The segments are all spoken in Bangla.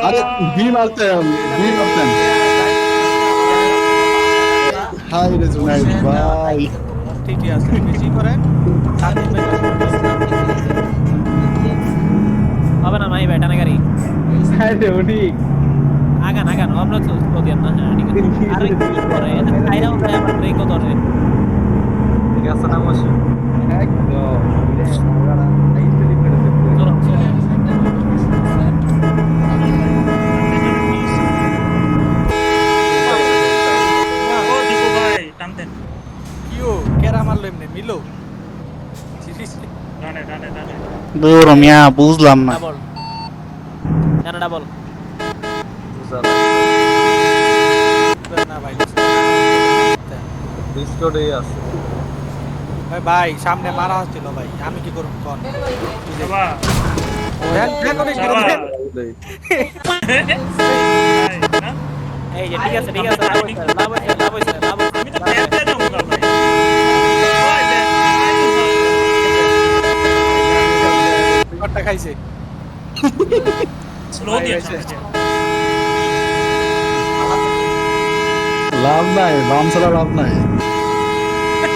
আরে ভি মারতে আমি ভি মারতেন হাই রে জুনাইদ আছে বেশি করেন হবে না মাই বেটা না গাড়ি। হ্যাঁ রে উনি। আগান আগান আমরা তো? ওদের না হ্যাঁ ঠিক আছে। আরে কি করে এটা ভাই আমরা ব্রেকও ধরে ঠিক আছে না মশু একদম হ্যাঁ, এমনি মিলো? দূর মিয়া বুঝলাম না। ডাবল। কেন ডাবল? না ভাই ডিসকর্ডে আছে। ভাই ভাই সামনে মারা হচ্ছিল ভাই আমি কি করব কোন? এই যে ঠিক আছে ঠিক আছে লাভ হইছে লাভ হইছে লাভ হইছে আমি তো ট্যাপ দিয়ে যাব না ভাই ওই দেখ, কটটা খাইছে। স্লো লাভ নাই বাম ছাড়া লাভ নাই।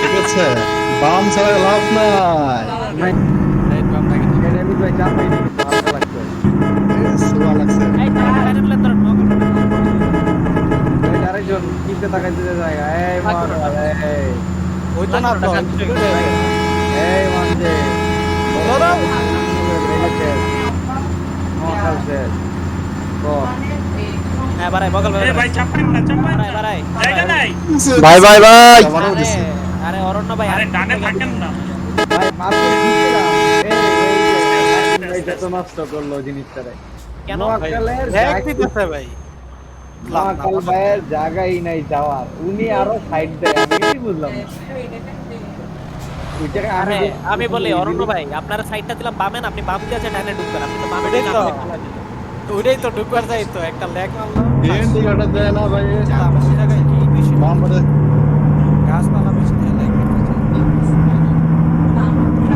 ঠিক আছে বাম ছাড়া লাভ নাই। ওই তো না এই। হ্যাঁ বাড়াই বগল ভাই চাপান না চাপান বাড়াই বাড়াই জায়গা নাই ভাই ভাই ভাই আরে অরণ্য ভাই আরে ডানে থাকেন না ভাই মারতে দিছিলাম এই এই তো নষ্ট করল জিনিসটারে কেন নোয়াখালের দিতেছে ভাই নোয়াখাল ভাইয়ের জায়গাই নাই যাওয়ার উনি আরও সাইড দেয় আমি কি বুঝলাম না। ওই জায়গায় আরে যে- আমি বলি অরণ্য ভাই আপনার সাইডটা দিলাম বামেন আপনি বাম দিয়ে আছে ডানে ঢুকবেন আপনি তো বামে। ওইটাই তো। ঢুকবার যাই তো একটা লেগ মারলো। এন দিকে দেয় না ভাই আমার জায়গায় কি বেশি বাম পারে গাছপালা বেশি দিয়ে লাইক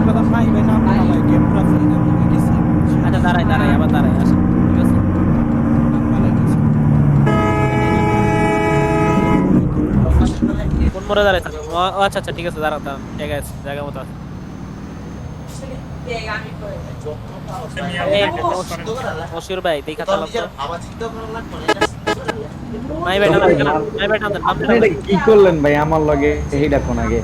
কথা নাই ভাই না ভাই গেম পুরো ফ্রি না আচ্ছা দাঁড়াই দাঁড়াই আবার দাঁড়াই আসেন ঠিক আছে দাঁড়ায় ও আচ্ছা আচ্ছা ঠিক আছে দাঁড়ান দাঁড়ান জায়গা আছে জায়গা মতো আছে। ভাই দেখা চালাম তো মাই মাই কি করলেন ভাই আমার লগে এইটা কোন আগে।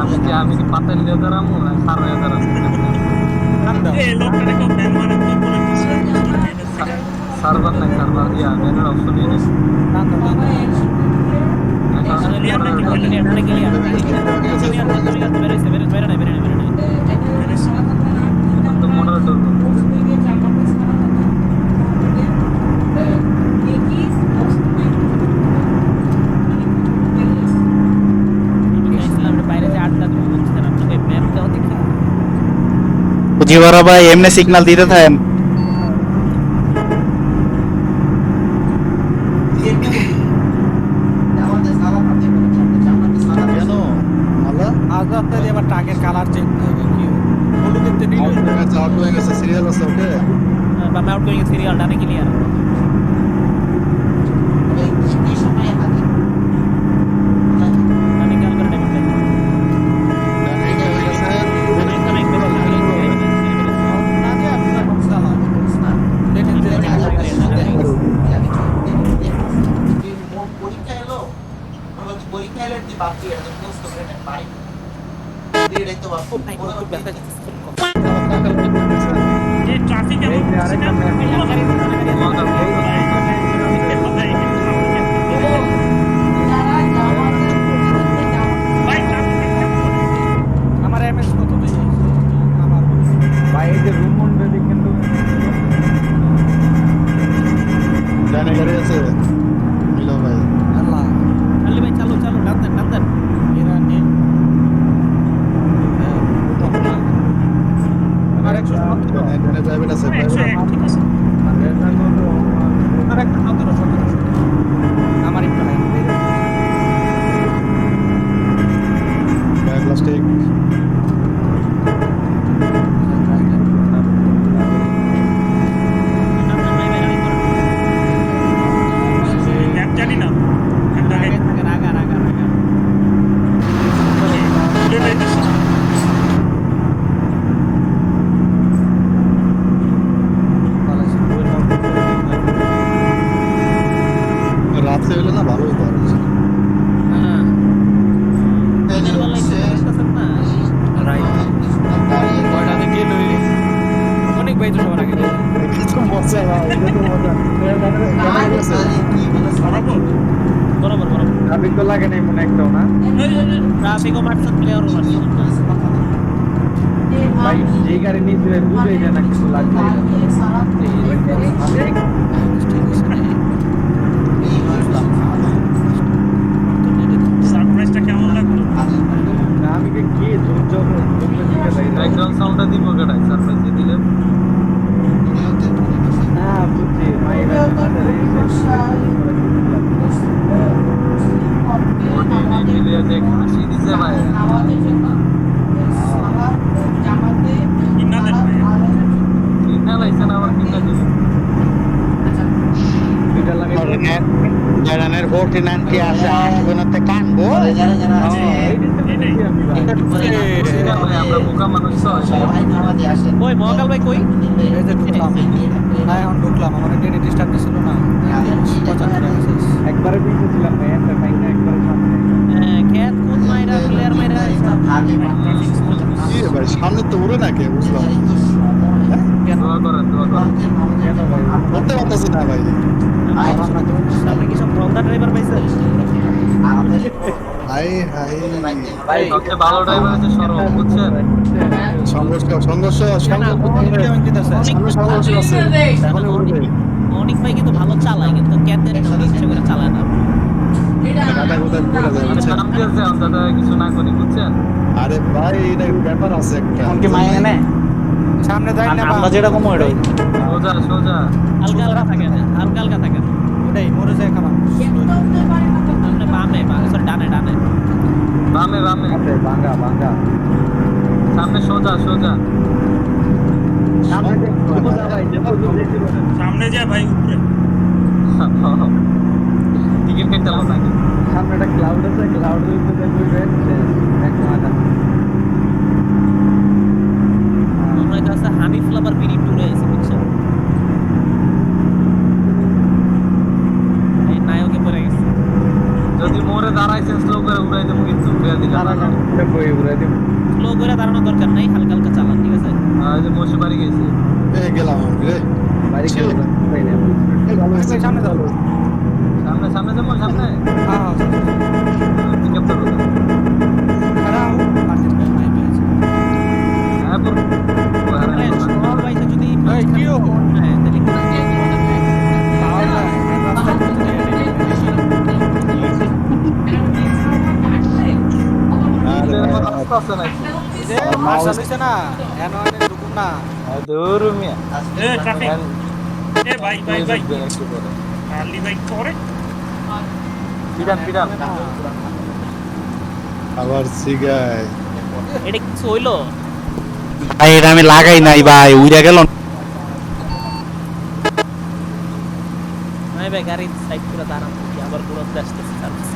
আমি কি আমি কি পাতাল দিয়ে দাঁড়ামো না সার হয়ে দাঁড়ামো নাম দাও এ লোকটা কেউ ব্যান মারার তো করে দিছে সার্ভার নাই সার্ভার দিয়া ব্যানের অপশন নিয়ে নিস নাম দাও নাম দাও ডানে clear, ডানে clear, ডানে clear। Clear, clear, বেরোইছে, বেরো- বেরো নাই, বেরো নাই, বেরো নাই। তো মডারেটর Thank you. জিওরা ভাই এমনি সিগন্যাল দিতে থাকেন গাড়ি নিয়েছিলেন বুঝেই যায় না কিছু লাগবে সারপ্রাইজটা কেমন লাগল না আমি কি কি জোর জোর জমলে দিকে যাই ব্যাকগ্রাউন্ড সাউন্ডটা দিব কেটাই সারপ্রাইজ দিয়ে দিলে হ্যাঁ বুঝছি মাইরা ওটি মিলিয়ে যে হাসি দিছে ভাই কিনা দেন ভাই কিনা লাইছেন আবার কিনা জরানের নানটি আছে আগুনতে কানবো আমরা বোকা মানুষ ওই মহাকাল ভাই কই? না এখন ঢুকলাম। আমার ডেটে ডিস্টার্ব ছিল না। একবারে ভাই একটা টাইম না একবারে সামনে হ্যাঁ, খেত কোন মাইরা প্লেয়ার মাইরা। ভাই সামনে তো উড়ে না কে বুঝলাম। দোয়া করেন দোয়া করেন। করতে পারতেছি না ভাই। সামনে কি সব রলদা ড্রাইভার পাইছে? হাই হাই। ভাই সবচেয়ে ভালো ড্রাইভার হচ্ছে সরব বুঝছেন? সংঘর্ষ সংঘর্ষ সংঘর্ষ আছে। অনেক ভাই কিন্তু ভালো চালায় কিন্তু ইচ্ছে করে চালায়। না। দিয়েছে অন্তত কিছু না করি বুঝছেন? আরে ভাই এটা ব্যাপার আছে একটা। মায়ে সামনে যাই না আমরা যেরকম ওইটাই সোজা সোজা। হালকা হালকা থাকে হালকা হালকা থাকে ওটাই মরে যায় খাবার। সামনে বামে সরি ডানে ডানে। বামে বামে। আছে বাঙ্গা বাঙ্গা। সামনে সোজা সোজা। সামনে যে সোজা ভাই উপরে টিকিট কেটে লো নাকি সামনে একটা ক্লাউড আছে ক্লাউডের উপরে বুঝবেন এক মাথা আমরা কাছে হানি ফ্লাভার বিড়ি টুরে আছে বুঝছেন এই নায়কে পড়ে গেছে। যদি মোরে দাঁড়াইছেন স্লো করে উড়াই দেবো কিন্তু উড়াই দিলে না না না বই উড়ে দিব? স্লো করে দাঁড়ানোর দরকার নাই হালকা হালকা চালান ঠিক আছে? আর যে মসি বাড়ি গেছে। এ গেলাম রে। বাড়ি গেলে তাই না এই ভালো হয়েছে সামনে যাও। সামনে সামনে যাব সামনে? আরে এর ভাই, মতো রাস্তা আছে নাকি যে মার্শাল হইছে না। এনো এনে ঢুকুন না দূর মিয়া। এ ট্রাফিক। এ ভাই ভাই ভাই। একটু ভাই করে পিডান পিডান আবার সিগাই এটা কিছু হইল? ভাই এটা আমি লাগাই নাই ভাই উইরা গেল। ভাই গাড়ি সাইড করে দাঁড়ান আবার পুরো আসতেছে সার্ভিস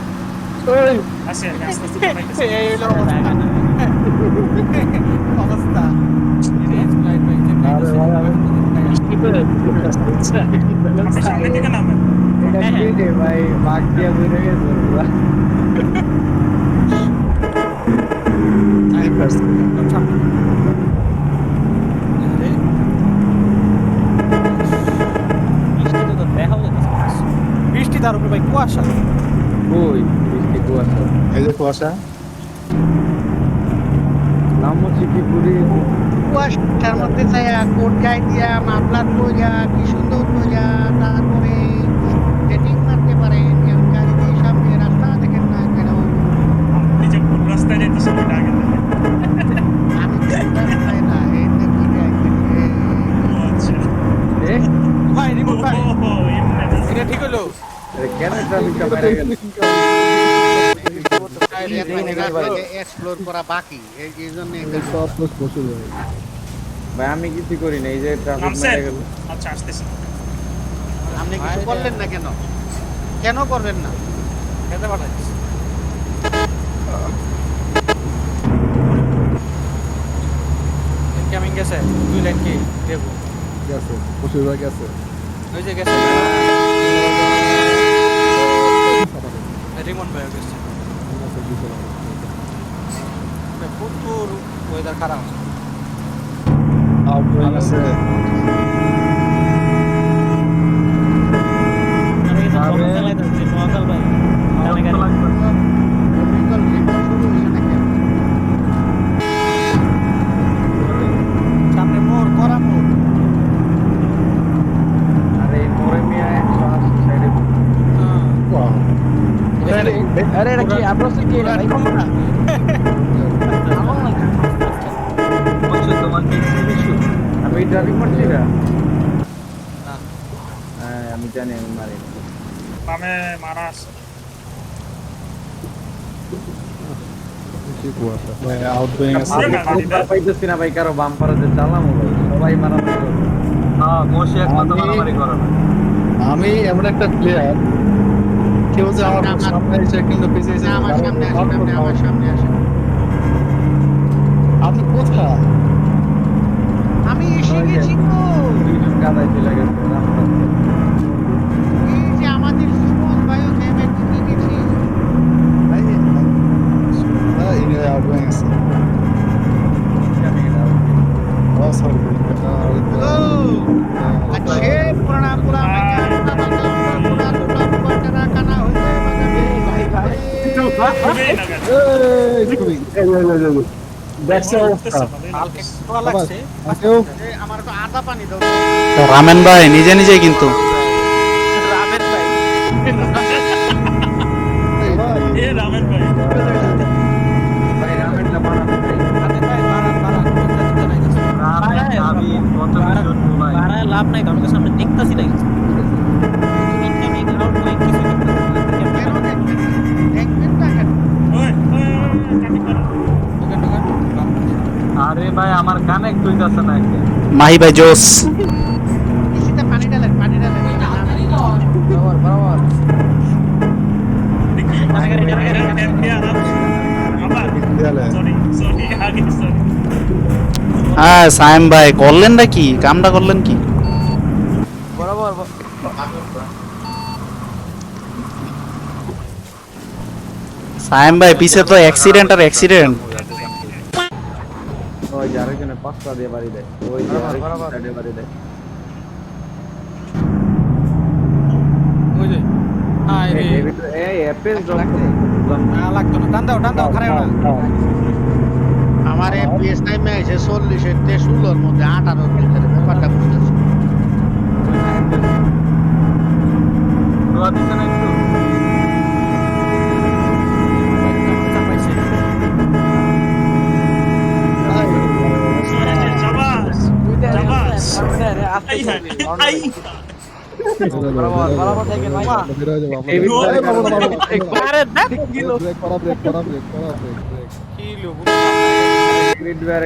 আসে আস্তে আস্তে পাইতেছে এই হলো অবস্থা রেঞ্জ লাইট ভাই যে আপনি সামনে থেকে নামেন এটা কি রে ভাই বাঘ দিয়া হয়ে গেছে তার উপরে ভাই কুয়াশা কই বৃষ্টি কুয়াশা এই যে কুয়াশা। নাম হচ্ছে কি পুরি কুয়াশার মধ্যে ছায়া কোট গায়ে দিয়া মাফলার কইরা কি সুন্দর কইরা তারপরে ডেটিং মারতে পারেন কেউ গাড়ি দিয়ে সামনে রাস্তা দেখেন না কেন? নিজে কোন রাস্তায় যাইতেছে ওইটা আগে আমি পাই না এই আচ্ছা। এ ভাই রিমোট ভাই। এটা ঠিক হলো? কেন গেল? এক্সপ্লোর করা বাকি এই এই জন্য ভাই আমি কিছু করি না এই যে ট্রাফিক মেরে গেল। আচ্ছা আসতেছি। আপনি কিছু করলেন না কেন? কেন করবেন না? খেতে পাঠাইছি। ইনকামিং গেছে দুই লাইন কি দেব। গেছে প্রচুর গেছে। ওই যে গেছে রিমন ভাই গেছে প্রচুর ওয়েদার খারাপ আউটগোয়িং আছে ভাই আউটগোয়িং আছে পুরো না গাড়িটা পাইতেছি না ভাই কারও বাম পারাতে চালামো ভাই। সবাই মারামারি করে হ্যাঁ মোশি একমাত্র আমি- মারামারি করে আমি এমন একটা প্লেয়ার কেউ যে আমার সামনে এসে কিন্তু পিছিয়ে এসে আমার সামনে আপনি আমার সামনে আসেন। আপনি কোথায়? আমি এসে গেছি গো দুইজন কাদায় চলে গেছে রাস্তা আদা পানি দাও রামেন ভাই নিজে নিজেই কিন্তু। রামের ভাই। ভাই ভাই। লাভ নাই কারণ দেখতাছি না কিছু কিছু দেখতাছি না। কেন দেখবেন দেখবেন না কেন ওই ওই ট্রাফিক করে ঢুকেন ঢুকেন বাম পাশে। আরে ভাই আমার কানেক্ট হইতাছে না মাহি ভাই জোস পানি ডালেন পানি ডালেন বরাবর বরাবর সরি হ্যাঁ সায়েম ভাই করলেন না কি কামটা করলেন কি বরাবর সায়েম ভাই পিছে তো অ্যাক্সিডেন্ট আর অ্যাক্সিডেন্ট ওই পাঁচটা দিয়ে বাড়ি দেয়। ওই সাইডে বাড়ি দেয়। ওই যে। এই এই ভিতরে ড্রপ না লাগতো না। টান দাও টান দাও খারাপ না। আমার টাইমে এসে মধ্যে আঠারোর ভিতরে ব্যাপারটা বুঝতেছি। দোয়া দিছে না একটু।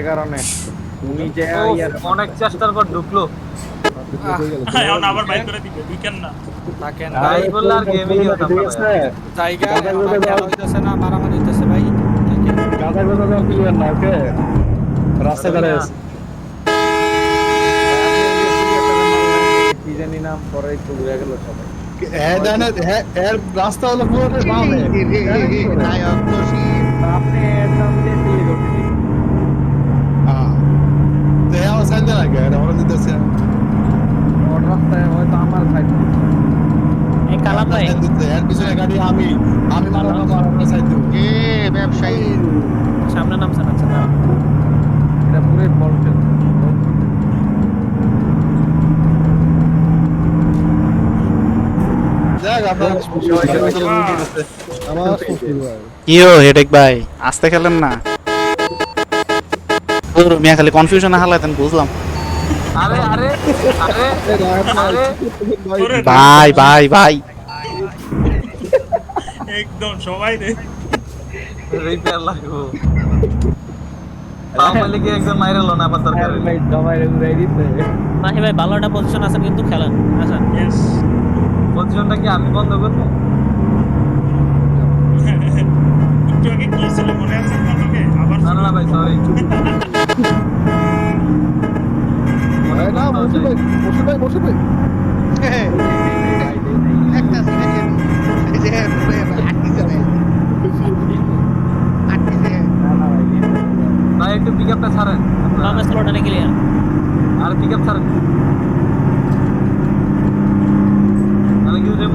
কারণে উনি যে অনেক চেষ্টার পর ঢুকলো এখন আবার বাইক করে দিবে দুইকেন না থাকেন ভাই তাই আর গেমই আছে জায়গা। হইতেছে না মারামারি হইতেছে ভাই ক্লিয়ার না ওকে রাস্তা কি নাম পরে একটু ঘুরে গেল সবাই। হ্যাঁ জানে হ্যাঁ এর রাস্তা হলো পুরো বামে নায়ক জসিম আপনি একদম দিয়ে দিয়ে করতে হ্যাঁ তো হ্যাঁ সাইড না গে আমরা দিতেছি ওর রাস্তায় হয়তো আমার সাইড এই কালাম ভাই। এর পিছনে গাড়ি আমি আমি মারলাম আমার সাইড দেবো। এ ব্যবসায়ী? সামনে নামছে দাঁড়া। এটা পুরো বলছে দেখ আপনার কিও হেডেক ভাই? আসতে খেলেন না। মিয়া খালি কনফিউশন হালাতেন বুঝলাম। আরে আরে আরে আরে। ওরে ভাই ভাই ভাই। একদম সবাই রে। রিপেয়ার লাগবো। মাইরে আবার দরকার। ভাই পজিশন আছেন কিন্তু খেলেন। আচ্ছা। পজিশনটা কি আমি বন্ধ করব? একটু আগে কি ছিল মনে আছে আপনাকে আবার না ভাই সরি না বসে ভাই বসে ভাই বসে ভাই। একটা এই যে ভাই একটু পিক আপটা ছাড়েন। বামে স্লোটা ক্লিয়ার আর পিক আপ ছাড়েন নাহলে কিন্তু রেমন ভাই উড়াই দেবো অনেক ভাই অনেক ভাই না না না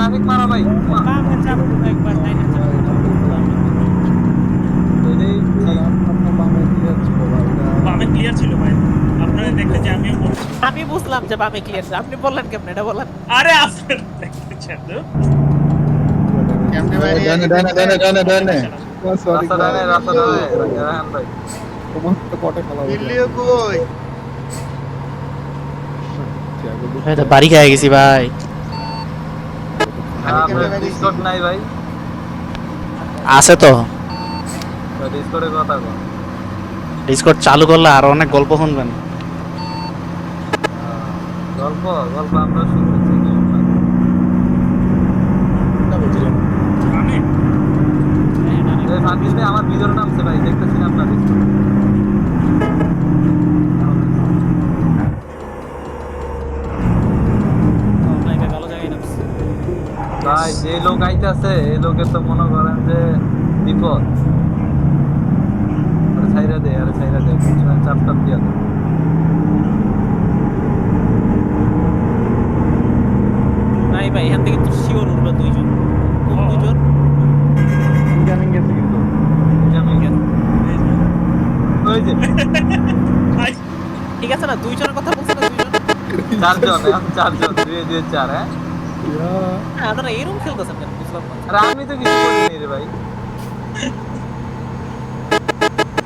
ট্রাফিক মারা ভাই একবার ডাইনে চাপ এটাই ঠিক বামে ক্লিয়ার ছিল ভাই আপনারা দেখতে যে আমিও আমি বুঝলাম যে বামে ক্লিয়ার আপনি বললেন কেমনে এটা বলেন আরে আপনার দেখতেছেন তো কেমনে ভাই ডানে ডানে ডানে ডানে ডানে রাস্তা ডানে রাস্তা ডানে রাহান ভাই মিল্লিও কই এই তো বাড়ি খেয়ে গেছি ভাই। ডিসকর্ড নাই ভাই। আছে তো। কথা কো ডিসকর্ড চালু করলে আর অনেক গল্প শুনবেন। গল্প গল্প আমরা শুনতেছি যে লোক আইতাছে এই লোকের তো মনে করেন যে বিপদ। আরে ছাইরা দে আরে ছাইরা দে পিছনে চাপ টাপ দিয়া দে। নাই ভাই এখান থেকে তো শিওর উঠবে দুইজন। কোন দুইজন? ইনকামিং গেছে কিন্তু। আমি গেছে। ওই যে। ঠিক আছে না দুইজনের কথা বলছেন না দুইজন? চারজন চারজন দুই দুই চার হ্যাঁ? হ্যাঁ আপনারা এরকম খেলতেছেন কেন? বুঝলাম না। আরে আমি তো কিছু করিনি রে ভাই।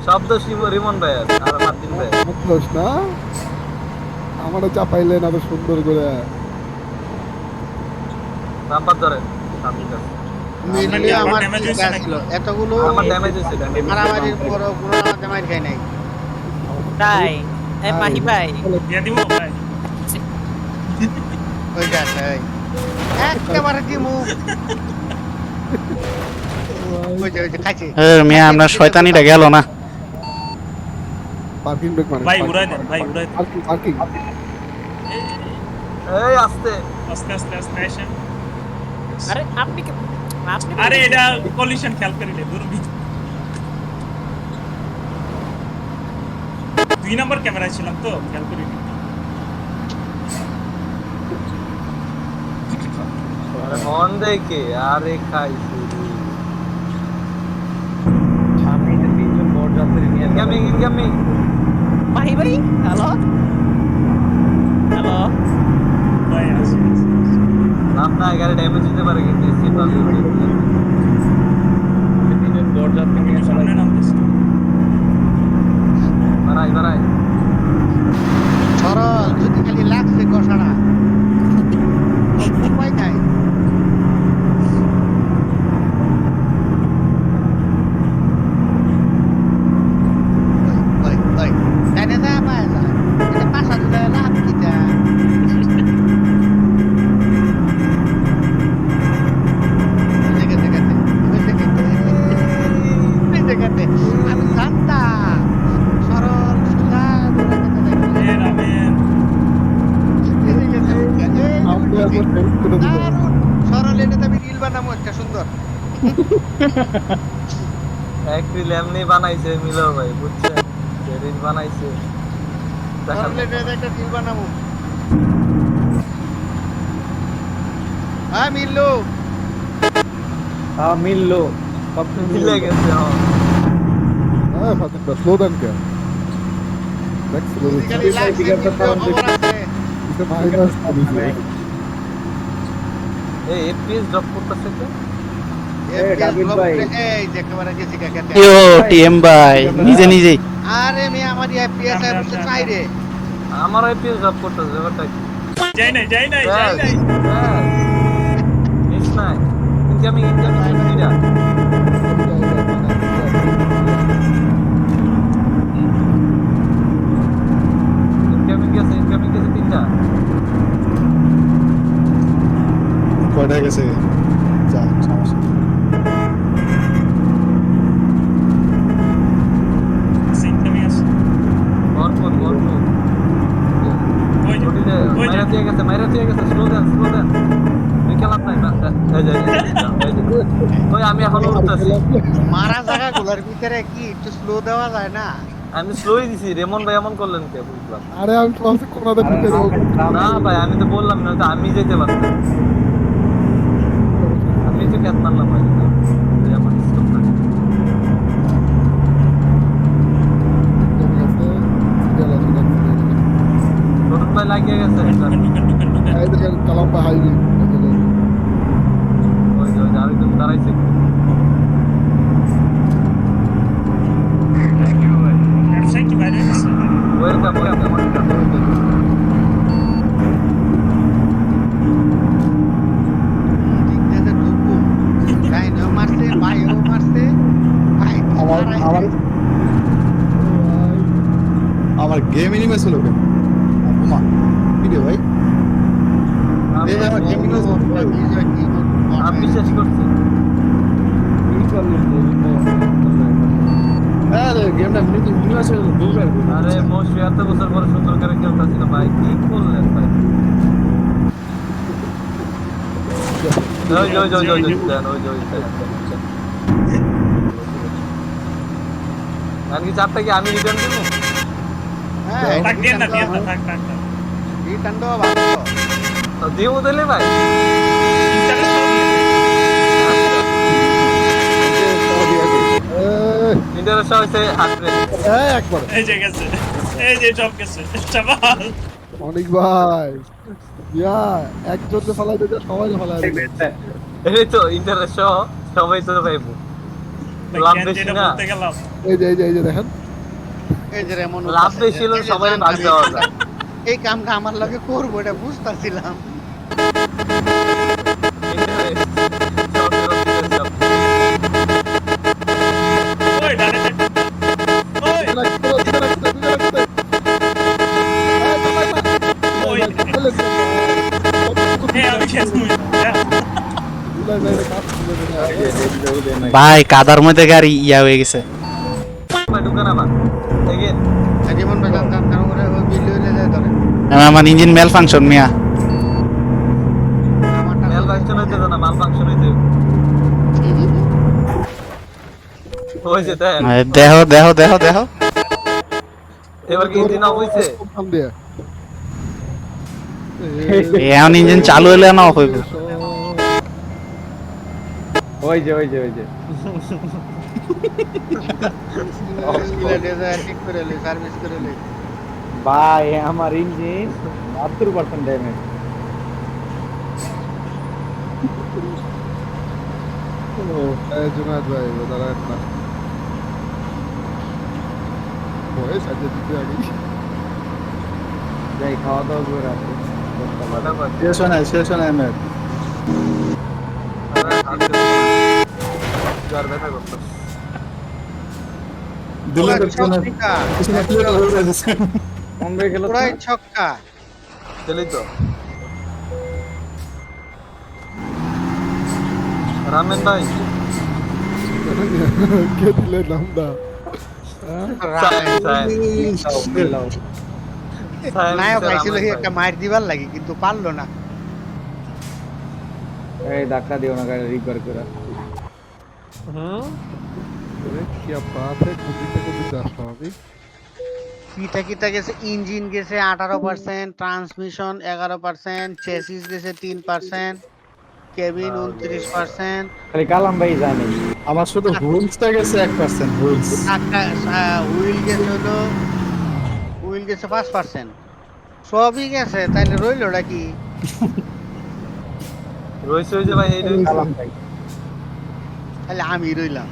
শব্দ রিমন ভাই আর আর মার্টিন ভাই। বুঝলোস না। আমারও চাপাইলেন এত সুন্দর করে। নাম্বার আমার এতগুলো মারামারির কোনো খাই নাই। তাই এই মাহি ভাই। দিয়া দিব ভাই। ওই যাচ্ছে একেবারে কি মিয়া আপনার শয়তানিটা গেল না। পার্কিং ব্রেক ভাই উড়াই দেন ভাই উড়াই দেন। Parking parking. এই আস্তে। আস্তে আস্তে আস্তে আসেন আরে আপনি কি আপনি আরে এটা কলিশন খেয়াল করিলে দুই নম্বর ক্যামেরায় ছিলাম তো খেয়াল করিনি হর্ন দেখে আরে সামনে তিনজন বড় যাত্রী নিয়ে ইনকামিং ইনকামিং ভাই হ্যালো হ্যালো ভাই আসি আসি, আসি। আপনার গাড়ি ড্যামেজ হতে পারে কিন্তু তিনজন বড় যাত্রী নিয়ে সামনে নামতেছি। বাড়াই বাড়াই। সরল যদি খালি লাগছে কষাটা রিল বানাবো একটা সুন্দর। একটি ল্যামনি বানাইছে মিলো ভাই বুঝছেন? রিল বানাইছে। একটা রিল বানাবো। হ্যাঁ মিললো। হ্যাঁ মিললো। সব মিলে গেছে হ্যাঁ। ফাতিম স্লো দেন কে? দেখ। স্লো খালি লাগছে মিললো খবর আছে মাইনাস এই এফপিএস ড্রপ করতেছে তো? নিজে নিজেই আরে মেয়ে আমার FPS এ বসে চাই রে। আমার এফপিএস ড্রপ করতেছে ব্যাপারটা কি? যাই নাই যাই নাই যাই নাই। মিস ইনকামিং ইনকামিং ইনকামিং গেছে ইনকামিং গেছে তিনটা কয়টা গেছে যা সমস্যা নেই। সিনকামি আছে ভরপুর ভরপুর ওই যে ওটিতে ওই যে মাইরা দিয়ে গেছে মাইরা দিয়ে গেছে স্লো দেন স্লো দেন বিকেল আপনার না এই যে, এই যে। ওই আমি এখন উঠতেছি। মারা জায়গা গুলোর ভিতরে কি? একটু স্লো দেওয়া যায় না? আমি স্লোই দিছি রেমন ভাই এমন করলেন কে বুঝলাম আরে আমি কোনাতে ঢুকে না ভাই আমি তো বললাম না তো আমি যেতে পারতাম আমি তো ক্যাপ মারলাম ভাই এই আমার stop করে। জমে গেছে গেল চলে গেছে। ছোটন ভাই লাগিয়ে গেছে ঢুকেন ঢুকেন ঢুকেন ঢুকেন এই দেখেন কালাম্বা হাইওয়ে ওই যে ওই যে আরেকজন দাঁড়াইছে মোটরসাইকেল কি বাইরে গেছে ওয়েলকাম ওয়েলকাম ঠিক আছে ঢুকবো ডাইনেও মারছে বাইরেও মারছে ভাই আমার আমার আমার গেম এনিমে ছিল কেন ওমা কি রে ভাই এই ভাই আমার গেম এনিমে আমি বিশ্বাস করছি কি করলেন যে হ্যাঁ গেমটা এনিমে ছিল দুবার মোশি এত বছর পরে সুন্দর করে খেলতেছিল ভাই কি করলেন ভাই? চারটা কি আমি রিটার্ন দিব? হ্যাঁ না না দিব ভাই। ইন্টারেস্ট হয়েছে হাত একবার। এই যে গেছে। এই যে সব গেছে চাবাল অনেক ভাই। ইয়া একজন ফালাই দিতে সবাই ফালাই দিবে। এই তো ইন্টারেস্ট সহ সবাই তো পাইবো লাভ বেশি না। এই যে এই যে এই যে দেখেন। এই যে এমন লাভ বেশি হলো সবাই ভাগ দেওয়া যায়। এই কামটা আমার লগে করব এটা বুঝতেছিলাম। ভাই কাদার মধ্যে গাড়ি ইয়া হয়ে গেছে। আমার ইঞ্জিন মেল ফাংশন মিয়া। দেহ দেহ দেহ দেহ। এবার কি ইঞ্জিন অফ হইছে? এখন ইঞ্জিন চালু হলে না অফ হইব? ওই যে ওই যে ওই যে। ভাই আমার ইঞ্জিন বাহাত্তর পার্সেন্ট ড্যামেজ এই ভাই, ও না। বয়স আছে দিতে আগে। যাই খাওয়া দাওয়া করে আসি। শেষ হয় নাই শেষ হয় নাই আমার আরে হাত দিয়ে জ্বর ব্যথা করতো দিলে তো ছক্কা পিছনে প্লেট হয়ে যাচ্ছে কমবে গেল তো? পুরাই ছক্কা চলি তো রামেন ভাই কে দিলে নামটা? Sine, sine. সায়েন নায়ক দিছে আইছিল রামেন সেই ভাই। একটা মার দিবার লাগি কিন্তু পারল না এই ধাক্কা দিও না গাড়ি রিপেয়ার করে। হুম? কি বাত? কিটা কিটা গেছে ইঞ্জিন গেছে আঠারো পার্সেন্ট ট্রান্সমিশন এগারো পার্সেন্ট চেসিস গেছে তিন পার্সেন্ট কেবিন উনত্রিশ পার্সেন্ট খালি কালাম ভাই জানে। আমার শুধু হুইলসটা গেছে এক পার্সেন্ট হুইলস। হুইল গেছে হলো হুইল গেছে পাঁচ পার্সেন্ট সবই গেছে তাইলে রইলোটা কি রয়েছে ওই যে ভাই এই রয়েছে। তাহলে আমি রইলাম